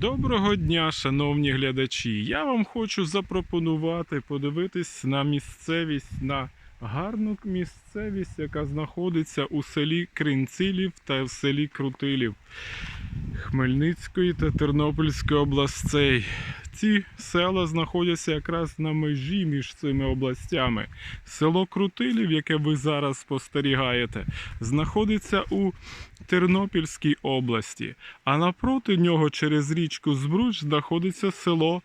Доброго дня, шановні глядачі! Я вам хочу запропонувати подивитись на місцевість, на гарну місцевість, яка знаходиться у селі Кринцилів та в селі Крутилів Хмельницької та Тернопільської областей. Ці села знаходяться якраз на межі між цими областями. Село Крутилів, яке ви зараз спостерігаєте, знаходиться у Тернопільській області, а напроти нього через річку Збруч знаходиться село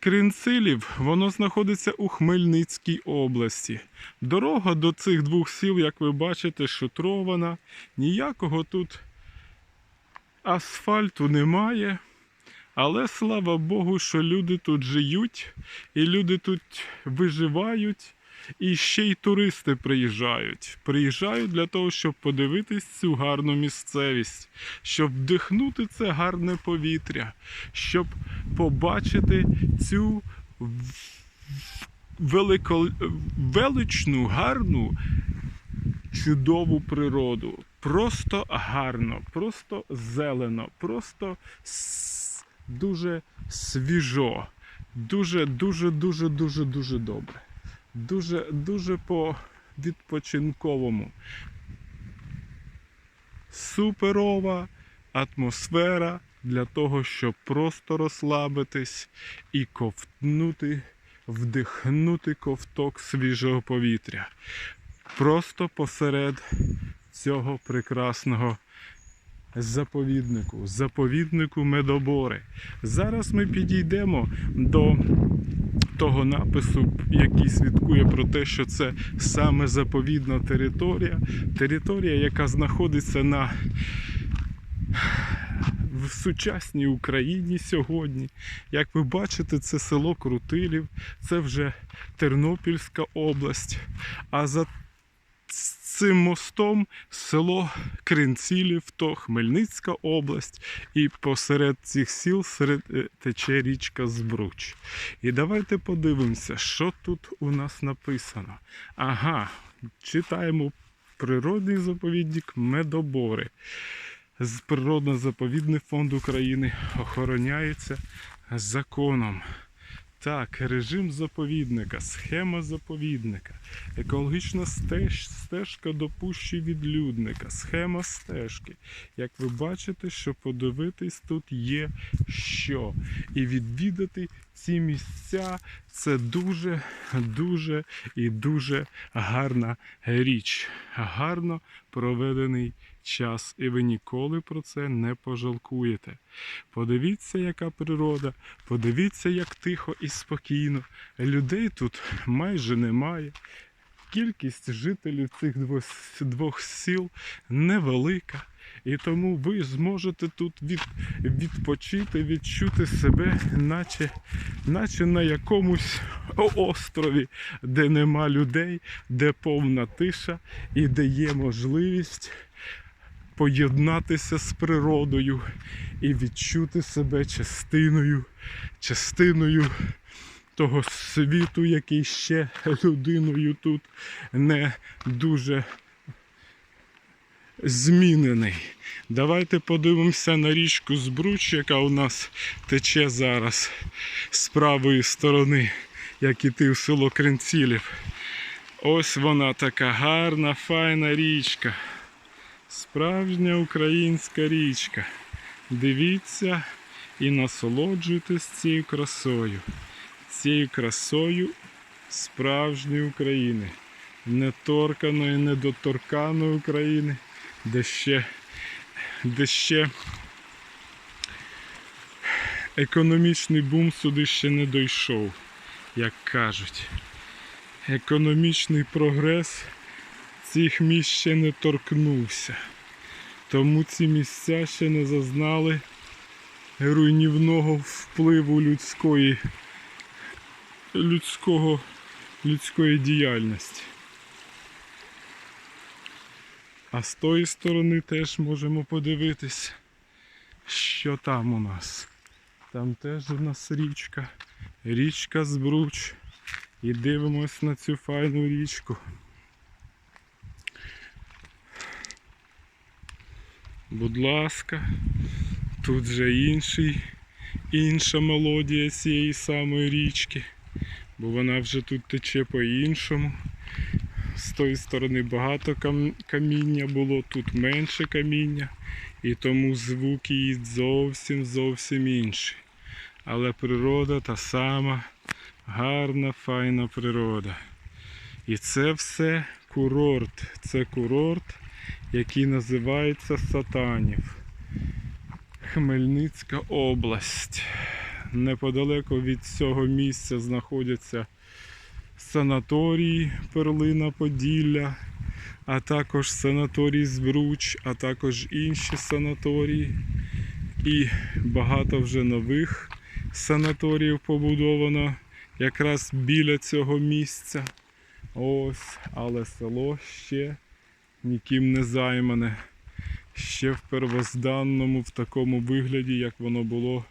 Кринцилів. Воно знаходиться у Хмельницькій області. Дорога до цих двох сіл, як ви бачите, шутрована. Ніякого тут асфальту немає. Але слава Богу, що люди тут живуть, і люди тут виживають, і ще й туристи приїжджають. Приїжджають для того, щоб подивитись цю гарну місцевість, щоб вдихнути це гарне повітря, щоб побачити цю велико, величну, гарну, чудову природу. Просто гарно, просто зелено, просто дуже свіжо, дуже, дуже, дуже, дуже, дуже добре. Дуже, дуже по відпочинковому. Суперова атмосфера для того, щоб просто розслабитись і ковтнути, вдихнути ковток свіжого повітря. Просто посеред цього прекрасного заповіднику, заповіднику Медобори. Зараз ми підійдемо до того напису, який свідкує про те, що це саме заповідна територія, територія, яка знаходиться на в сучасній Україні сьогодні. Як ви бачите, це село Крутилів, це вже Тернопільська область. А за цим мостом село Кринцілів, то Хмельницька область, і посеред цих сіл серед, е, тече річка Збруч. І давайте подивимося, що тут у нас написано. Ага, читаємо природний заповідник Медобори. З Природно-заповідний фонд України охороняється законом. Так, режим заповідника, схема заповідника, екологічна стеж, стежка до пущі відлюдника, схема стежки. Як ви бачите, що подивитись тут є що. І відвідати ці місця це дуже, дуже і дуже гарна річ. Гарно проведений час, і ви ніколи про це не пожалкуєте. Подивіться, яка природа, подивіться, як тихо і спокійно. Людей тут майже немає. Кількість жителів цих двох, сіл невелика. І тому ви зможете тут від, відпочити, відчути себе, наче, наче на якомусь острові, де нема людей, де повна тиша і де є можливість поєднатися з природою і відчути себе частиною, частиною того світу, який ще людиною тут не дуже змінений. Давайте подивимося на річку Збруч, яка у нас тече зараз з правої сторони, як іти в село Кринцілів. Ось вона така гарна, файна річка. Справжня українська річка. Дивіться і насолоджуйтесь цією красою. Цією красою справжньої України. Неторканої, недоторканої України, де ще, де ще економічний бум сюди ще не дійшов, як кажуть. Економічний прогрес цих місць ще не торкнувся. Тому ці місця ще не зазнали руйнівного впливу людської, людського, людської діяльності. А з тої сторони теж можемо подивитись, що там у нас. Там теж у нас річка, річка Збруч. І дивимось на цю файну річку. Будь ласка, тут же інший інша мелодія цієї самої річки, бо вона вже тут тече по-іншому. З тої сторони багато кам- каміння було, тут менше каміння, і тому звук її зовсім зовсім інший. Але природа та сама гарна, файна природа. І це все курорт. Це курорт, який називається Сатанів. Хмельницька область. Неподалеко від цього місця знаходяться санаторії Перлина Поділля, а також санаторій Збруч, а також інші санаторії. І багато вже нових санаторіїв побудовано якраз біля цього місця. Ось, але село ще ніким не займане. Ще в первозданному, в такому вигляді, як воно було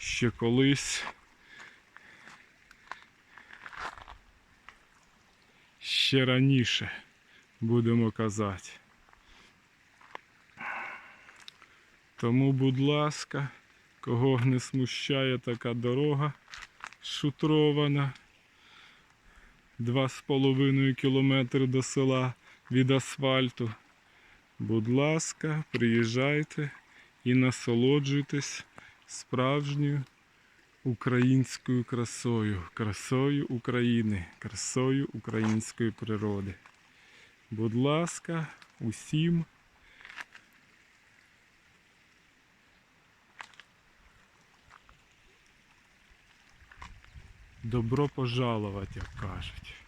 ще колись. Ще раніше, будемо казати. Тому, будь ласка, кого не смущає така дорога шутрована. Два з половиною кілометри до села від асфальту. Будь ласка, приїжджайте і насолоджуйтесь справжньою українською красою, красою України, красою української природи. Будь ласка, усім. Добро пожаловать, як кажуть.